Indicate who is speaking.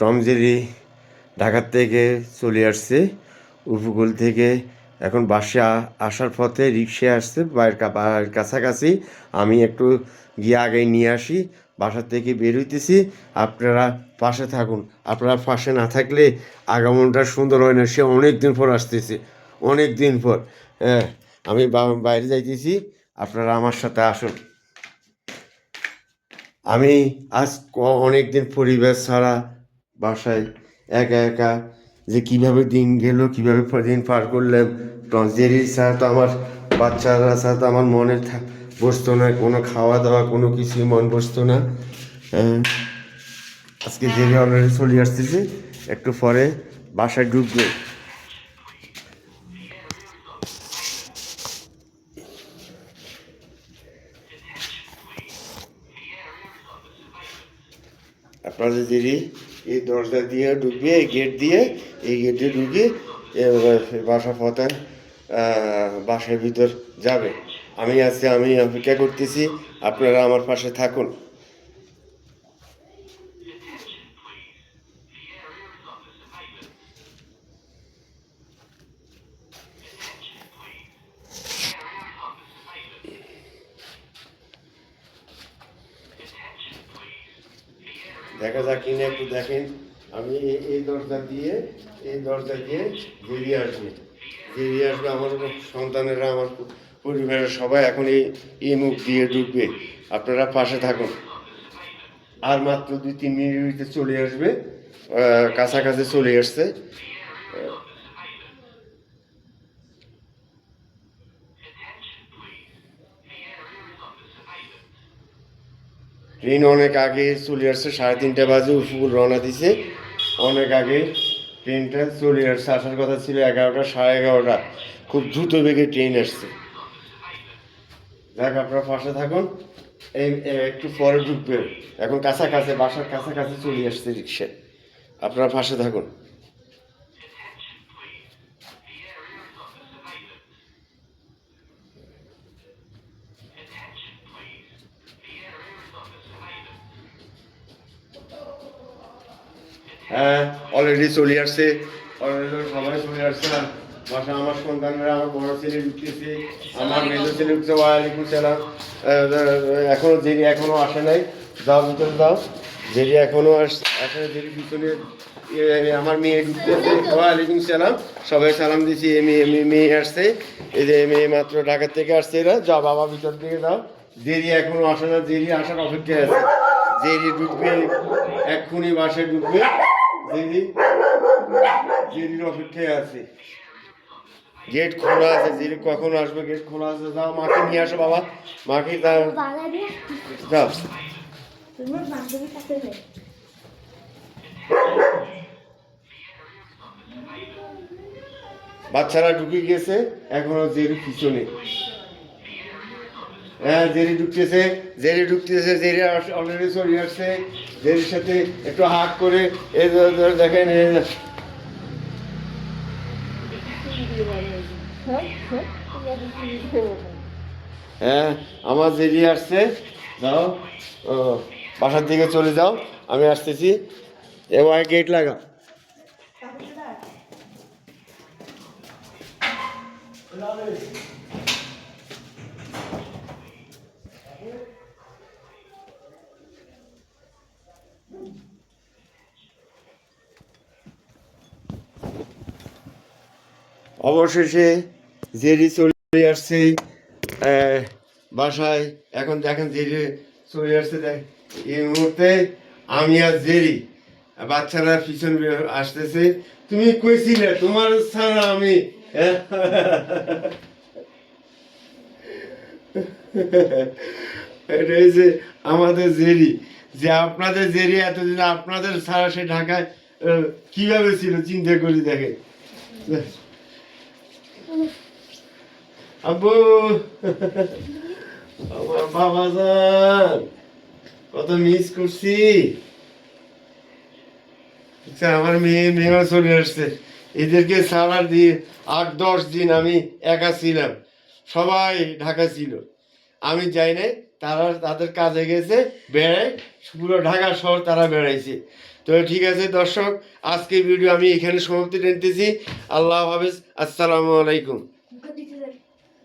Speaker 1: Tom Jerry ঢাকার থেকে চলে আসছে উপকূল থেকে। এখন বাসে আসার পথে রিক্সায় আসছে বাড়ির কাছাকাছি। আমি একটু গিয়ে আগে নিয়ে আসি, বাসা থেকে বের হইতেছি। আপনারা পাশে থাকুন। আপনারা পাশে না থাকলে আগামনটা সুন্দর হয় না। সে অনেক দিন পর আসতেছে অনেক দিন পর। হ্যাঁ আমি বাইরে যাইতেছি। আপনারা আমার সাথে আসুন। আমি আজ অনেক দিন পরিবার ছাড়া বাসায় একা একা যে কীভাবে দিন গেল, কীভাবে দিন পার করলাম টনজেরির ছাড়া তো আমার বাচ্চারা ছাড়া তো আমার মনে বসতো না, কোনো খাওয়া দাওয়া, কোনো কিছুই মন বসতো না হ্যাঁ। আজকে জেরি অলরেডি চলে আসতেছে, একটু পরে বাসায় ঢুকবে আপনাদের যদি এই দরজা দিয়ে ঢুকবে এই গেট দিয়ে, এই গেটে ঢুকে বাসা পথে বাসার ভিতর যাবে। আমি আছি, আমি অপেক্ষা করতেছি, আপনারা আমার পাশে থাকুন। দেখা যাক কিনা একটু দেখেন। আমি এই- দরজা দিয়ে, এই দরজা দিয়ে বেরিয়ে আসবে। বেরিয়ে আসবে আমার সন্তানেরা, আমার পরিবারের সবাই এখন এই এই মুখ দিয়ে ঢুকবে। আপনারা পাশে থাকুন। আর মাত্র দুই তিন মিনিট চলে আসবে কাছাকাছি চলে আসছে। ট্রেন অনেক আগে চলে আসছে, সাড়ে তিনটা বাজে উপকূল রওনা দিছে। অনেক আগে ট্রেনটা চলে আসছে, আসার কথা ছিল এগারোটা, সাড়ে এগারোটা। খুব দ্রুত বেগে ট্রেন আসছে। দেখ আপনারা পাশে থাকুন। এই একটু পরে ঢুকবে এখন কাছাকাছি, বাসার কাছাকাছি চলে আসছে রিক্সা। আপনারা পাশে থাকুন। হ্যাঁ অলরেডি চলে আসছে। অলরেডি সবাই চলে আসছে বাসা আমার সন্তানরা আমার বড় ছেলে ঢুকতেছে আমার মেজো ছেলে ঢুকছে ওয়ালাইকুম সালাম। আহ, এখনও দেরি এখনও আসে নাই। যাও ভিতরে যাও। দেরি এখনও আস এখনও দেরি পিছনে আমার মেয়ে ঢুকতেছে। ওয়ালাইকুম সালাম। সবাই সালাম দিছি এ মেয়ে মেয়ে- আসছে। এই যে মেয়ে মাত্র ঢাকার থেকে আসছে এরা। যাও বাবা ভিতর থেকে যাও। দেরি এখনও আসে না দেরি আসার অপেক্ষায় আছে। দেরি ঢুকবে এক্ষুনি বাসে ঢুকবে। দেরি দেরির অপেক্ষায় আছে। গেট খোলা আছে দেরি কখন আসবে? গেট খোলা আছে যাও মাকে নিয়ে আসো বাবা। মাকে যাও। যাও। বাচ্চারা ঢুকে গেছে এখনও জেরি পিছনে। হ্যাঁ জেরি ঢুকতেছে জেরি ঢুকতেছে, জেরি অলরেডি চলে আসছে। জেরির সাথে একটু হাত করে এই ধর- দেখেন হ্যাঁ আমার জেরি আসছে। যাও বাসার দিকে চলে যাও, আমি আসতেছি। এবার গেট লাগা। অবশেষে জেরি চলে আসছে বাসায়। এখন দেখেন জেরি চলে আসছে এই মুহূর্তে আমি আর জেরি, বাচ্চারা পিছন আসতেছে। তুমি কইছিলে, তোমার ছাড়া আমি এটা এই যে আমাদের জেরি, যে আপনাদের জেরি এতদিন আপনাদের ছাড়া সে ঢাকায় কীভাবে ছিল, চিন্তা করি দেখে। আব্বু! আমার বাবা যান কত মিস করছি। আচ্ছা, আমার মেয়ে মেয়েও চলে আসছে। এদেরকে সারার দিয়ে আট দশ দিন আমি একা ছিলাম। সবাই ঢাকা ছিল। আমি যাই নাই তারা তাদের কাজে গেছে বেড়ায়। পুরো ঢাকা শহর তারা বেড়াইছে। তো ঠিক আছে দর্শক আজকে ভিডিও আমি এখানে সমাপ্তি টেনতেছি আল্লাহ হাফেজ আসসালামু আলাইকুম।